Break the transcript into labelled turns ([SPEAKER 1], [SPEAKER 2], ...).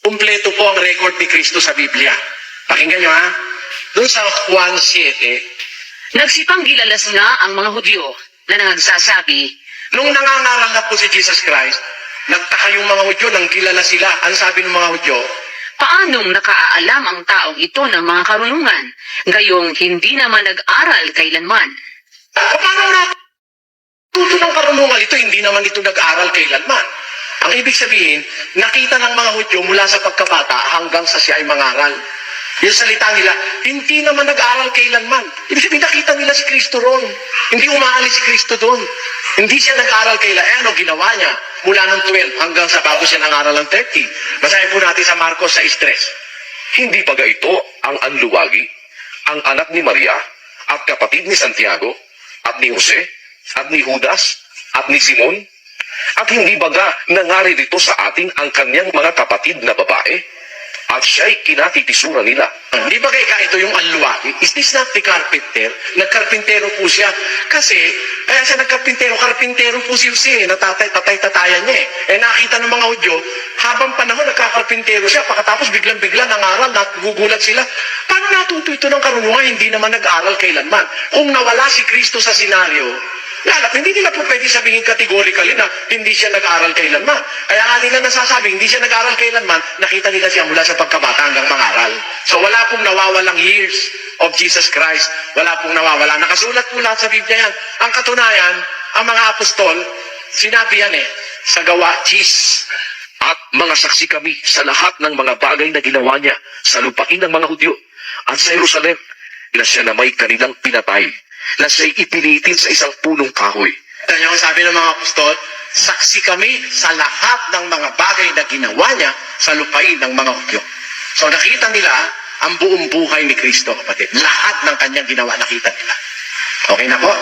[SPEAKER 1] Kumpleto po ang record ni Kristo sa Biblia. Pakinggan nyo ha. Doon sa Juan 7,
[SPEAKER 2] Nagsipanggilalas nga ang mga Hudyo na nagsasabi,
[SPEAKER 1] nung nangangaral na po si Jesus Christ, nagtaka yung mga Hudyo nang kilala sila. Ang sabi ng mga Hudyo,
[SPEAKER 2] Paanong nakaaalam ang taong ito ng mga karunungan, gayong hindi naman nag-aral kailanman?
[SPEAKER 1] paano na tuto ng karunungan ito, hindi naman ito nag-aral kailanman. Ang ibig sabihin, nakita ng mga Hudyo mula sa pagkabata hanggang sa siya ay mangaral. Yung salita nila, hindi naman nag-aral kailanman. Ibig sabihin, nakita nila si Kristo ron. Hindi umaalis si Kristo doon. Hindi siya nag-aral kailan. Eh, ano ginawa niya? Mula ng 12 hanggang sa bago siya nangaral ng 30. Basahin po natin sa Marcos 6.3.
[SPEAKER 3] Hindi ba ito ang anluwagi, ang anak ni Maria, at kapatid ni Santiago, at ni Jose, at ni Judas, at ni Simon? At hindi baga nangari dito sa atin ang kanyang mga kapatid na babae? At siya'y kinatitisura nila.
[SPEAKER 1] Di ba kaya ito yung anluwagi? Is this not the carpenter? Nagkarpintero po siya. Kasi, kaya siya nagkarpintero, karpintero po si Jose. Natatay, tatay-tatayan niya eh. Eh nakita ng mga Hudyo, habang panahon nagkakarpintero siya, pagkatapos biglang-bigla nangaral, nagugulat sila. Paano natuto ito ng karunungan? Hindi naman nag-aral kailanman. Kung nawala si Kristo sa senaryo, hindi nila po pwede sabihin categorically na hindi siya nag-aral kailanman. Kaya nga nila nasasabi, hindi siya nag-aral kailanman, nakita nila siya mula sa pagkabata hanggang mangaral. So wala pong nawawalang years of Jesus Christ. Wala pong nawawala. Nakasulat po lahat sa Biblia yan. Ang katunayan, ang mga apostol, sinabi yan eh, sa gawa, cheese.
[SPEAKER 3] At mga saksi kami sa lahat ng mga bagay na ginawa niya sa lupain ng mga Hudyo at sa Jerusalem na siya na may kanilang pinatay, na siya'y ipilitin sa isang punong kahoy.
[SPEAKER 1] Ito yung sabi ng mga apostol, saksi kami sa lahat ng mga bagay na ginawa niya sa lupain ng mga Hudyo. So nakita nila ang buong buhay ni Kristo, kapatid. Lahat ng kanyang ginawa nakita nila. Okay na po?